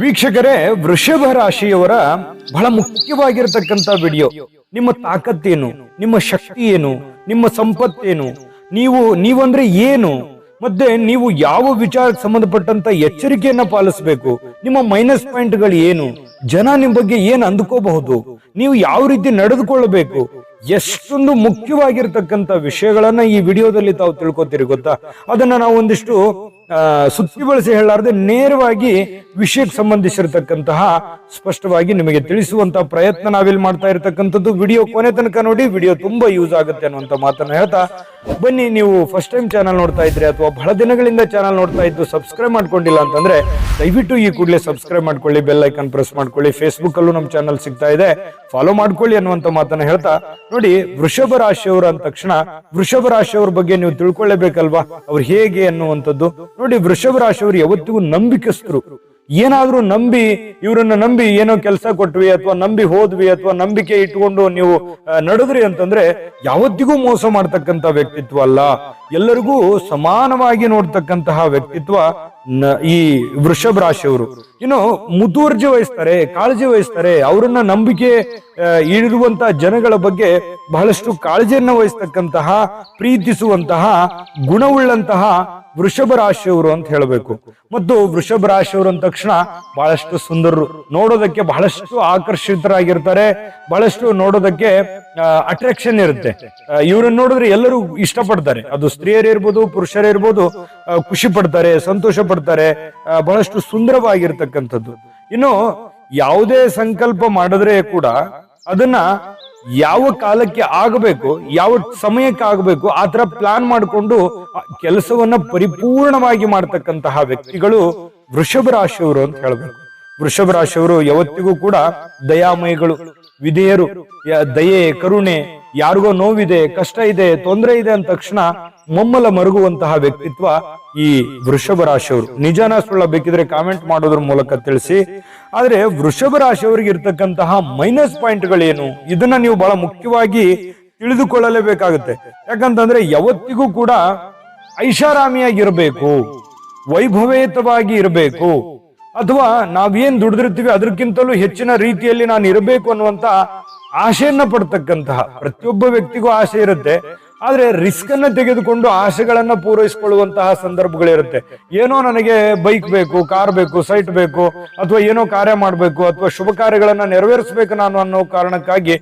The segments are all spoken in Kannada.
ವೀಕ್ಷಕರೇ, ವೃಷಭ ರಾಶಿಯವರ ಬಹಳ ಮುಖ್ಯವಾಗಿರತಕ್ಕಂತ ವಿಡಿಯೋ. ನಿಮ್ಮ ತಾಕತ್ತೇನು ನಿಮ್ಮ ಶಕ್ತಿ ಏನು? ನಿಮ್ಮ ಸಂಪತ್ತೇನು ನೀವು, ನೀವಂದ್ರೆ ಏನು? ಮತ್ತೆ ನೀವು ಯಾವ ವಿಚಾರಕ್ಕೆ ಸಂಬಂಧಪಟ್ಟಂತ ಎಚ್ಚರಿಕೆಯನ್ನ ಪಾಲಿಸಬೇಕು? ನಿಮ್ಮ ಮೈನಸ್ ಪಾಯಿಂಟ್ಗಳು ಏನು? ಜನ ನಿಮ್ ಬಗ್ಗೆ ಏನ್ ಅಂದ್ಕೋಬಹುದು? ನೀವು ಯಾವ ರೀತಿ ನಡೆದುಕೊಳ್ಳಬೇಕು? ಎಷ್ಟೊಂದು ಮುಖ್ಯವಾಗಿರ್ತಕ್ಕಂಥ ವಿಷಯಗಳನ್ನ ಈ ವಿಡಿಯೋದಲ್ಲಿ ತಾವು ತಿಳ್ಕೊತೀರಿ, ಗೊತ್ತಾ? ಅದನ್ನ ನಾವು ಒಂದಿಷ್ಟು ಸುತ್ತಿ ಬಳಸಿ ಹೇಳಲಾರದೆ ನೇರವಾಗಿ ವಿಷಯಕ್ಕೆ ಸಂಬಂಧಿಸಿರತಕ್ಕಂತಹ ಸ್ಪಷ್ಟವಾಗಿ ನಿಮಗೆ ತಿಳಿಸುವಂತಹ ಪ್ರಯತ್ನ ನಾವಿಲ್ಲಿ ಮಾಡ್ತಾ ಇರತಕ್ಕಂಥದ್ದು. ವಿಡಿಯೋ ಕೊನೆ ತನಕ ನೋಡಿ, ವಿಡಿಯೋ ತುಂಬಾ ಯೂಸ್ ಆಗುತ್ತೆ ಅನ್ನುವಂತ ಮಾತನ್ನ ಹೇಳ್ತಾ ಬನ್ನಿ, ನೀವು ಫಸ್ಟ್ ಟೈಮ್ ಚಾನಲ್ ನೋಡ್ತಾ ಇದ್ರೆ ಅಥವಾ ಬಹಳ ದಿನಗಳಿಂದ ಚಾನಲ್ ನೋಡ್ತಾ ಇದ್ದು ಸಬ್ಸ್ಕ್ರೈಬ್ ಮಾಡ್ಕೊಂಡಿಲ್ಲ ಅಂತಂದ್ರೆ ದಯವಿಟ್ಟು ಈ ಕೂಡಲೇ ಸಬ್ಸ್ಕ್ರೈಬ್ ಮಾಡ್ಕೊಳ್ಳಿ ಬೆಲ್ ಐಕನ್ ಪ್ರೆಸ್ ಮಾಡ್ಕೊಳ್ಳಿ. ಫೇಸ್ಬುಕ್ ಅಲ್ಲೂ ನಮ್ಮ ಚಾನಲ್ ಸಿಗ್ತಾ ಇದೆ. ಫಾಲೋ ಮಾಡ್ಕೊಳ್ಳಿ ಅನ್ನುವಂತ ಮಾತನ್ನ ಹೇಳ್ತಾ, ನೋಡಿ ವೃಷಭ ರಾಶಿಯವರು ಅಂದ ತಕ್ಷಣ ವೃಷಭ ರಾಶಿಯವ್ರ ಬಗ್ಗೆ ನೀವು ತಿಳ್ಕೊಳ್ಳೇಬೇಕಲ್ವಾ? ಅವ್ರು ಹೇಗೆ ಅನ್ನುವಂಥದ್ದು. ನೋಡಿ ವೃಷಭ ರಾಶಿಯವರು ಯಾವತ್ತಿಗೂ ನಂಬಿಕಸ್ಥರು. ಏನಾದ್ರೂ ನಂಬಿ ಇವರನ್ನ ನಂಬಿ ಏನೋ ಕೆಲಸ ಕೊಟ್ವಿ ಅಥವಾ ನಂಬಿ ಹೋದ್ವಿ ಅಥವಾ ನಂಬಿಕೆ ಇಟ್ಕೊಂಡು ನೀವು ನಡೆದ್ರಿ ಅಂತಂದ್ರೆ ಯಾವತ್ತಿಗೂ ಮೋಸ ಮಾಡ್ತಕ್ಕಂತ ವ್ಯಕ್ತಿತ್ವ ಅಲ್ಲ. ಎಲ್ಲರಿಗೂ ಸಮಾನವಾಗಿ ನೋಡ್ತಕ್ಕಂತಹ ವ್ಯಕ್ತಿತ್ವ ಈ ವೃಷಭ ರಾಶಿಯವರು. ಇನ್ನು ಮುತುವರ್ಜಿ ವಹಿಸ್ತಾರೆ ಕಾಳಜಿ ವಹಿಸ್ತಾರೆ ಅವರನ್ನ ನಂಬಿಕೆ ಆ, ಇರುವಂತ ಜನಗಳ ಬಗ್ಗೆ ಬಹಳಷ್ಟು ಕಾಳಜಿಯನ್ನ ವಹಿಸ್ತಕ್ಕಂತಹ ಪ್ರೀತಿಸುವಂತಹ ಗುಣವುಳ್ಳಂತಹ ವೃಷಭ ರಾಶಿಯವರು ಅಂತ ಹೇಳಬೇಕು. ಮತ್ತು ವೃಷಭ ರಾಶಿಯವರು ಅಂದ ತಕ್ಷಣ ಬಹಳಷ್ಟು ಸುಂದರರು. ನೋಡೋದಕ್ಕೆ ಬಹಳಷ್ಟು ಆಕರ್ಷಿತರಾಗಿರ್ತಾರೆ. ಬಹಳಷ್ಟು ನೋಡೋದಕ್ಕೆ ಅಟ್ರಾಕ್ಷನ್ ಇರುತ್ತೆ. ಇವರನ್ನ ನೋಡಿದ್ರೆ ಎಲ್ಲರೂ ಇಷ್ಟಪಡ್ತಾರೆ. ಅದು ಸ್ತ್ರೀಯರಿರ್ಬೋದು ಪುರುಷರಿರ್ಬೋದು ಇರ್ಬೋದು ಖುಷಿ ಪಡ್ತಾರೆ, ಸಂತೋಷ ಪಡ್ತಾರೆ ಬಹಳಷ್ಟು ಸುಂದರವಾಗಿರ್ತಕ್ಕಂಥದ್ದು. ಇನ್ನು ಯಾವುದೇ ಸಂಕಲ್ಪ ಮಾಡಿದ್ರೆ ಕೂಡ ಅದನ್ನ ಯಾವ ಕಾಲಕ್ಕೆ ಆಗಬೇಕು, ಯಾವ ಸಮಯಕ್ಕೆ ಆಗಬೇಕು, ಆ ತರ ಪ್ಲಾನ್ ಮಾಡಿಕೊಂಡು ಕೆಲಸವನ್ನ ಪರಿಪೂರ್ಣವಾಗಿ ಮಾಡ್ತಕ್ಕಂತಹ ವ್ಯಕ್ತಿಗಳು ವೃಷಭ ರಾಶಿಯವರು ಅಂತ ಹೇಳ್ಬೇಕು. ವೃಷಭ ರಾಶಿಯವರು ಯಾವತ್ತಿಗೂ ಕೂಡ ದಯಾಮಯಗಳು, ವಿಧೇಯರು ದಯೆ, ಕರುಣೆ ಯಾರಿಗೋ ನೋವಿದೆ, ಕಷ್ಟ ಇದೆ, ತೊಂದರೆ ಇದೆ ಅಂದ ತಕ್ಷಣ ಮೊಮ್ಮಲ ಮರುಗುವಂತಹ ವ್ಯಕ್ತಿತ್ವ ಈ ವೃಷಭ ರಾಶಿಯವರು ನಿಜನ ಸುಳ್ಳ ಬೇಕಿದ್ರೆ ಕಾಮೆಂಟ್ ಮಾಡೋದ್ರ ಮೂಲಕ ತಿಳಿಸಿ. ಆದ್ರೆ ವೃಷಭ ರಾಶಿಯವರಿಗೆ ಇರ್ತಕ್ಕಂತಹ ಮೈನಸ್ ಪಾಯಿಂಟ್ಗಳೇನು ಇದನ್ನ ನೀವು ಬಹಳ ಮುಖ್ಯವಾಗಿ ತಿಳಿದುಕೊಳ್ಳಲೇಬೇಕಾಗುತ್ತೆ. ಯಾಕಂತಂದ್ರೆ ಯಾವತ್ತಿಗೂ ಕೂಡ ಐಷಾರಾಮಿಯಾಗಿರ್ಬೇಕು, ವೈಭವೇತವಾಗಿ ಇರಬೇಕು, ಅಥವಾ ನಾವೇನ್ ದುಡಿದಿರ್ತೀವಿ ಅದಕ್ಕಿಂತಲೂ ಹೆಚ್ಚಿನ ರೀತಿಯಲ್ಲಿ ನಾನು ಇರಬೇಕು ಅನ್ನುವಂತ ಆಶೆಯನ್ನ ಪಡ್ತಕ್ಕಂತಹ ಪ್ರತಿಯೊಬ್ಬ ವ್ಯಕ್ತಿಗೂ ಆಸೆ ಇರುತ್ತೆ. ಆದ್ರೆ ರಿಸ್ಕ್ ಅನ್ನ ತೆಗೆದುಕೊಂಡು ಆಸೆಗಳನ್ನ ಪೂರೈಸಿಕೊಳ್ಳುವಂತಹ ಸಂದರ್ಭಗಳಿರುತ್ತೆ ಏನೋ ನನಗೆ ಬೈಕ್ ಬೇಕು ಕಾರ್ ಬೇಕು ಸೈಟ್ ಬೇಕು, ಅಥವಾ ಏನೋ ಕಾರ್ಯ ಮಾಡಬೇಕು, ಅಥವಾ ಶುಭ ಕಾರ್ಯಗಳನ್ನ ನೆರವೇರಿಸಬೇಕು ನಾನು ಅನ್ನೋ ಕಾರಣಕ್ಕಾಗಿ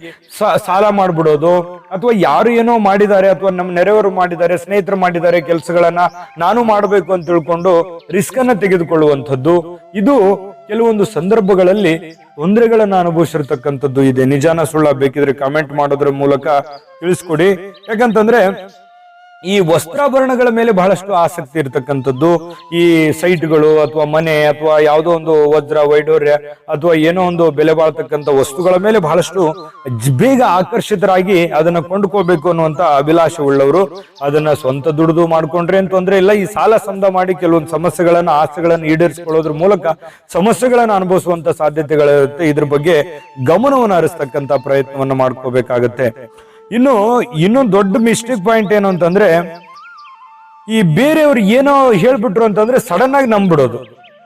ಸಾಲ ಮಾಡ್ಬಿಡೋದು, ಅಥವಾ ಯಾರು ಏನೋ ಮಾಡಿದ್ದಾರೆ, ಅಥವಾ ನಮ್ಮ ನೆರೆಯವರು ಮಾಡಿದ್ದಾರೆ, ಸ್ನೇಹಿತರು ಮಾಡಿದ್ದಾರೆ ಕೆಲಸಗಳನ್ನ ನಾನು ಮಾಡಬೇಕು ಅಂತ ತಿಳ್ಕೊಂಡು ರಿಸ್ಕ್ ಅನ್ನ ತೆಗೆದುಕೊಳ್ಳುವಂಥದ್ದು. ಇದು ಕೆಲವೊಂದು ಸಂದರ್ಭಗಳಲ್ಲಿ ತೊಂದರೆಗಳನ್ನ ಅನುಭವಿಸಿರ್ತಕ್ಕಂಥದ್ದು ಇದೆ. ನಿಜಾನ ಸುಳ್ಳ ಬೇಕಿದ್ರೆ ಕಾಮೆಂಟ್ ಮಾಡೋದ್ರ ಮೂಲಕ ತಿಳಿಸ್ಕೊಡಿ. ಯಾಕಂತಂದ್ರೆ ಈ ವಸ್ತ್ರಾಭರಣಗಳ ಮೇಲೆ ಬಹಳಷ್ಟು ಆಸಕ್ತಿ ಇರತಕ್ಕಂಥದ್ದು. ಈ ಸೈಟ್ಗಳು ಅಥವಾ ಮನೆ ಅಥವಾ ಯಾವುದೋ ಒಂದು ವಜ್ರ ವೈಡೂರ್ಯ ಅಥವಾ ಏನೋ ಒಂದು ಬೆಲೆ ಬಾಳ್ತಕ್ಕಂಥ ವಸ್ತುಗಳ ಮೇಲೆ ಬಹಳಷ್ಟು ಬೇಗ ಆಕರ್ಷಿತರಾಗಿ ಅದನ್ನ ಕೊಂಡ್ಕೋಬೇಕು ಅನ್ನುವಂತ ಅಭಿಲಾಷೆ ಉಳ್ಳವರು. ಅದನ್ನ ಸ್ವಂತ ದುಡಿದು ಮಾಡ್ಕೊಂಡ್ರೆ ಅಂತ ತೊಂದ್ರೆ ಇಲ್ಲ. ಈ ಸಾಲ ಸಂದ ಮಾಡಿ ಕೆಲವೊಂದು ಸಮಸ್ಯೆಗಳನ್ನ, ಆಸೆಗಳನ್ನ ಈಡೇರಿಸಿಕೊಳ್ಳೋದ್ರ ಮೂಲಕ ಸಮಸ್ಯೆಗಳನ್ನ ಅನುಭವಿಸುವಂತ ಸಾಧ್ಯತೆಗಳಿರುತ್ತೆ. ಇದ್ರ ಬಗ್ಗೆ ಗಮನವನ್ನು ಹರಿಸ್ತಕ್ಕಂತ ಪ್ರಯತ್ನವನ್ನು ಮಾಡ್ಕೋಬೇಕಾಗತ್ತೆ. ಇನ್ನು ಇನ್ನೊಂದು ದೊಡ್ಡ ಮಿಸ್ಟೇಕ್ ಪಾಯಿಂಟ್ ಏನು ಅಂತಂದ್ರೆ, ಈ ಬೇರೆಯವ್ರು ಏನೋ ಹೇಳ್ಬಿಟ್ರು ಅಂತಂದ್ರೆ ಸಡನ್ ಆಗಿ ನಂಬಿಡೋದು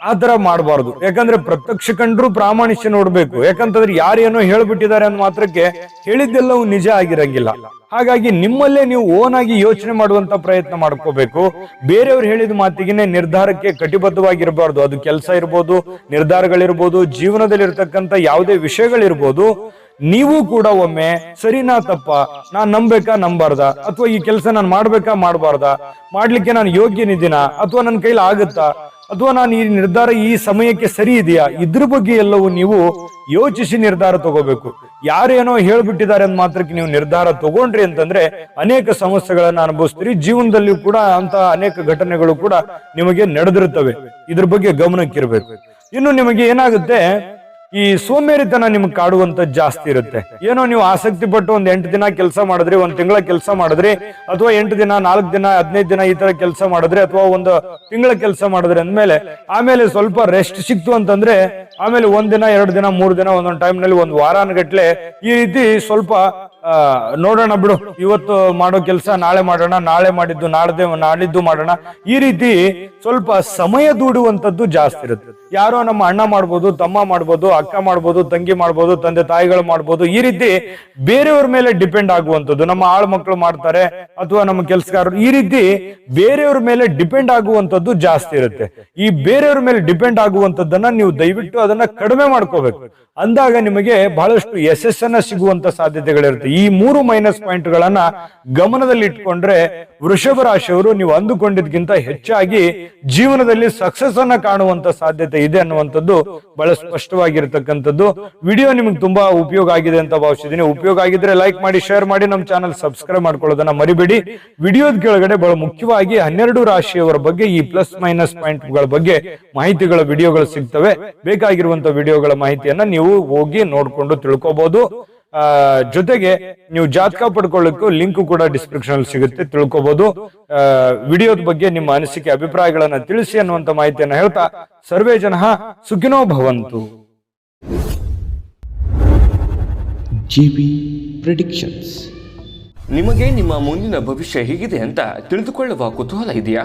ಆ ತರ ಮಾಡಬಾರ್ದು. ಯಾಕಂದ್ರೆ ಪ್ರತ್ಯಕ್ಷ ಕಂಡ್ರು ಪ್ರಾಮಾಣಿಸ್ಯ ನೋಡ್ಬೇಕು. ಯಾಕಂತಂದ್ರೆ ಯಾರೇನೋ ಹೇಳ್ಬಿಟ್ಟಿದ್ದಾರೆ ಅನ್ನೋ ಮಾತ್ರಕ್ಕೆ ಹೇಳಿದ್ದೆಲ್ಲವೂ ನಿಜ ಆಗಿರಂಗಿಲ್ಲ. ಹಾಗಾಗಿ ನಿಮ್ಮಲ್ಲೇ ನೀವು ಓನ್ ಆಗಿ ಯೋಚನೆ ಮಾಡುವಂತ ಪ್ರಯತ್ನ ಮಾಡ್ಕೋಬೇಕು. ಬೇರೆಯವ್ರು ಹೇಳಿದ ಮಾತಿಗೇನೆ ನಿರ್ಧಾರಕ್ಕೆ ಕಟಿಬದ್ಧವಾಗಿರಬಾರ್ದು. ಅದು ಕೆಲಸ ಇರ್ಬೋದು, ನಿರ್ಧಾರಗಳಿರ್ಬೋದು ಜೀವನದಲ್ಲಿ ಇರ್ತಕ್ಕಂಥ ಯಾವುದೇ ವಿಷಯಗಳಿರ್ಬೋದು. ನೀವು ಕೂಡ ಒಮ್ಮೆ ಸರಿನಾ ತಪ್ಪ ನಾನ್ ನಂಬೇಕಾ, ನಂಬಾರ್ದ? ಅಥವಾ ಈ ಕೆಲಸ ನಾನು ಮಾಡ್ಬೇಕಾ, ಮಾಡಬಾರ್ದ? ಮಾಡ್ಲಿಕ್ಕೆ ನಾನು ಯೋಗ್ಯನಿದ್ದೀನ? ಅಥವಾ ನನ್ನ ಕೈಲಿ ಆಗುತ್ತಾ? ಅಥವಾ ನಾನು ಈ ನಿರ್ಧಾರ ಈ ಸಮಯಕ್ಕೆ ಸರಿ ಇದೆಯಾ? ಇದ್ರ ಬಗ್ಗೆ ಎಲ್ಲವೂ ನೀವು ಯೋಚಿಸಿ ನಿರ್ಧಾರ ತಗೋಬೇಕು. ಯಾರೇನೋ ಹೇಳ್ಬಿಟ್ಟಿದ್ದಾರೆ ಅಂತ ಮಾತ್ರಕ್ಕೆ ನೀವು ನಿರ್ಧಾರ ತಗೊಂಡ್ರಿ ಅಂತಂದ್ರೆ, ಅನೇಕ ಸಮಸ್ಯೆಗಳನ್ನ ಅನುಭವಿಸ್ತೀರಿ. ಜೀವನದಲ್ಲಿಯೂ ಕೂಡ ಅಂತ ಅನೇಕ ಘಟನೆಗಳು ಕೂಡ ನಿಮಗೆ ನಡೆದಿರುತ್ತವೆ. ಇದ್ರ ಬಗ್ಗೆ ಗಮನಕ್ಕಿರ್ಬೇಕು. ಇನ್ನು ನಿಮಗೆ ಏನಾಗುತ್ತೆ? ಈ ಸೋಮೇರಿತನ ನಿಮ್ಗೆ ಕಾಡುವಂತ ಜಾಸ್ತಿ ಇರುತ್ತೆ. ಏನೋ ನೀವು ಆಸಕ್ತಿ ಪಟ್ಟು ಒಂದ್ ಎಂಟು ದಿನ ಕೆಲಸ ಮಾಡಿದ್ರಿ, ಒಂದ್ ತಿಂಗಳ ಕೆಲಸ ಮಾಡಿದ್ರಿ, ಅಥವಾ ಎಂಟು ದಿನ, ನಾಲ್ಕು ದಿನ, ಹದಿನೈದು ದಿನ ಈ ತರ ಕೆಲಸ ಮಾಡಿದ್ರಿ, ಅಥವಾ ಒಂದು ತಿಂಗಳ ಕೆಲಸ ಮಾಡಿದ್ರಿ ಅಂದ್ಮೇಲೆ, ಆಮೇಲೆ ಸ್ವಲ್ಪ ರೆಸ್ಟ್ ಸಿಕ್ತು ಅಂತಂದ್ರೆ, ಆಮೇಲೆ ಒಂದ್ ದಿನ, ಎರಡು ದಿನ, ಮೂರ್ ದಿನ ಒಂದೊಂದು ಟೈಮ್ನಲ್ಲಿ ಒಂದ್ ವಾರಾನ್ಗಟ್ಲೆ ಈ ರೀತಿ ಸ್ವಲ್ಪ ನೋಡೋಣ ಬಿಡು. ಇವತ್ತು ಮಾಡೋ ಕೆಲಸ ನಾಳೆ ಮಾಡೋಣ, ನಾಳೆ ಮಾಡಿದ್ದು ನಾಳ್ದೆ ನಾಳಿದ್ದು ಮಾಡೋಣ. ಈ ರೀತಿ ಸ್ವಲ್ಪ ಸಮಯ ದೂಡುವಂತದ್ದು ಜಾಸ್ತಿ ಇರುತ್ತೆ. ಯಾರೋ ನಮ್ಮ ಅಣ್ಣ ಮಾಡ್ಬೋದು, ತಮ್ಮ ಮಾಡ್ಬೋದು, ಅಕ್ಕ ಮಾಡ್ಬೋದು, ತಂಗಿ ಮಾಡ್ಬೋದು, ತಂದೆ ತಾಯಿಗಳು ಮಾಡ್ಬೋದು, ಈ ರೀತಿ ಬೇರೆಯವ್ರ ಮೇಲೆ ಡಿಪೆಂಡ್ ಆಗುವಂತದ್ದು ನಮ್ಮ ಆಳ್ ಮಕ್ಕಳು ಮಾಡ್ತಾರೆ ಅಥವಾ ನಮ್ಮ ಕೆಲಸಗಾರರು, ಈ ರೀತಿ ಬೇರೆಯವ್ರ ಮೇಲೆ ಡಿಪೆಂಡ್ ಆಗುವಂತದ್ದು ಜಾಸ್ತಿ ಇರುತ್ತೆ. ಈ ಬೇರೆಯವ್ರ ಮೇಲೆ ಡಿಪೆಂಡ್ ಆಗುವಂತದ್ದನ್ನ ನೀವು ದಯವಿಟ್ಟು ಅದನ್ನ ಕಡಿಮೆ ಮಾಡ್ಕೋಬೇಕು. ಅಂದಾಗ ನಿಮಗೆ ಬಹಳಷ್ಟು ಯಶಸ್ಸನ್ನ ಸಿಗುವಂತ ಸಾಧ್ಯತೆಗಳಿರುತ್ತೆ. ಈ ಮೂರು ಮೈನಸ್ ಪಾಯಿಂಟ್ ಗಳನ್ನ ಗಮನದಲ್ಲಿ ಇಟ್ಕೊಂಡ್ರೆ ವೃಷಭ ರಾಶಿಯವರು ನೀವು ಅಂದುಕೊಂಡಿದ್ಕಿಂತ ಹೆಚ್ಚಾಗಿ ಜೀವನದಲ್ಲಿ ಸಕ್ಸಸ್ ಅನ್ನ ಕಾಣುವಂತ ಸಾಧ್ಯತೆ ಇದೆ ಅನ್ನುವಂಥದ್ದು ಬಹಳ ಸ್ಪಷ್ಟವಾಗಿರ್ತಕ್ಕಂಥದ್ದು. ವಿಡಿಯೋ ನಿಮ್ಗೆ ತುಂಬಾ ಉಪಯೋಗ ಆಗಿದೆ ಅಂತ ಭಾವಿಸಿದೀನಿ ಉಪಯೋಗ ಆಗಿದ್ರೆ ಲೈಕ್ ಮಾಡಿ ಶೇರ್ ಮಾಡಿ, ನಮ್ಮ ಚಾನಲ್ ಸಬ್ಸ್ಕ್ರೈಬ್ ಮಾಡ್ಕೊಳ್ಳೋದನ್ನ ಮರಿಬೇಡಿ. ವಿಡಿಯೋದ ಕೆಳಗಡೆ ಬಹಳ ಮುಖ್ಯವಾಗಿ ಹನ್ನೆರಡು ರಾಶಿಯವರ ಬಗ್ಗೆ ಈ ಪ್ಲಸ್ ಮೈನಸ್ ಪಾಯಿಂಟ್ಗಳ ಬಗ್ಗೆ ಮಾಹಿತಿಗಳ ವಿಡಿಯೋಗಳು ಸಿಗ್ತವೆ. ಬೇಕಾಗಿರುವಂತ ವಿಡಿಯೋಗಳ ಮಾಹಿತಿಯನ್ನ ನೀವು ಹೋಗಿ ನೋಡ್ಕೊಂಡು ತಿಳ್ಕೊಬಹುದು ಜೊತೆಗೆ ನೀವು ಜಾತಕ ಪಡ್ಕೊಳ್ಳೋಕ್ಕೂ ಲಿಂಕ್ ಕೂಡ ಡಿಸ್ಕ್ರಿಪ್ಷನ್ ಅಲ್ಲಿ ಸಿಗುತ್ತೆ ತಿಳ್ಕೊಬಹುದು ಆ, ವಿಡಿಯೋದ ಬಗ್ಗೆ ನಿಮ್ಮ ಅನಿಸಿಕೆ ಅಭಿಪ್ರಾಯಗಳನ್ನ ತಿಳಿಸಿ ಅನ್ನುವಂತ ಮಾಹಿತಿಯನ್ನ ಹೇಳ್ತಾ ಸರ್ವೇ ಜನ ಸುಖಿನೋ ಭವಂತು. GB predictions. ನಿಮಗೆ ನಿಮ್ಮ ಮುಂದಿನ ಭವಿಷ್ಯ ಹೇಗಿದೆ ಅಂತ ತಿಳಿದುಕೊಳ್ಳುವ ಕುತೂಹಲ ಇದೆಯಾ?